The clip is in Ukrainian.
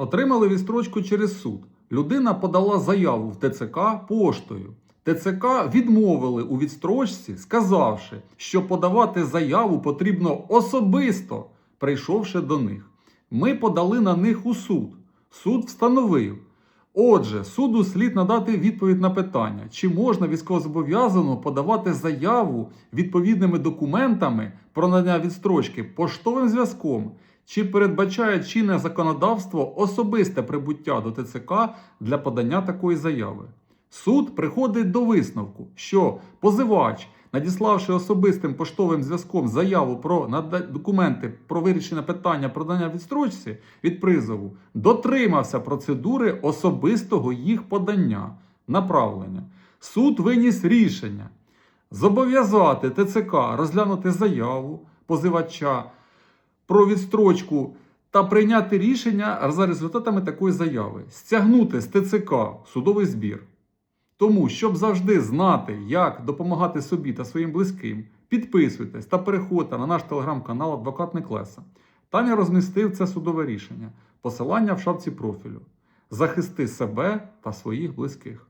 Отримали відстрочку через суд. Людина подала заяву в ТЦК поштою. ТЦК відмовили у відстрочці, сказавши, що подавати заяву потрібно особисто, прийшовши до них. Ми подали на них у суд. Суд встановив. Отже, суду слід надати відповідь на питання, чи можна військовозобов'язаному подавати заяву відповідними документами про надання відстрочки поштовим зв'язком, чи передбачає чинне законодавство особисте прибуття до ТЦК для подання такої заяви. Суд приходить до висновку, що позивач, надіславши особистим поштовим зв'язком заяву про документи про вирішення питання про надання відстрочці від призову, дотримався процедури особистого їх подання, направлення. Суд виніс рішення зобов'язати ТЦК розглянути заяву позивача про відстрочку та прийняти рішення за результатами такої заяви, стягнути з ТЦК судовий збір. Тому, щоб завжди знати, як допомагати собі та своїм близьким, підписуйтесь та переходьте на наш телеграм-канал Адвокат Неклеса. Там я розмістив це судове рішення. Посилання в шапці профілю. Захисти себе та своїх близьких.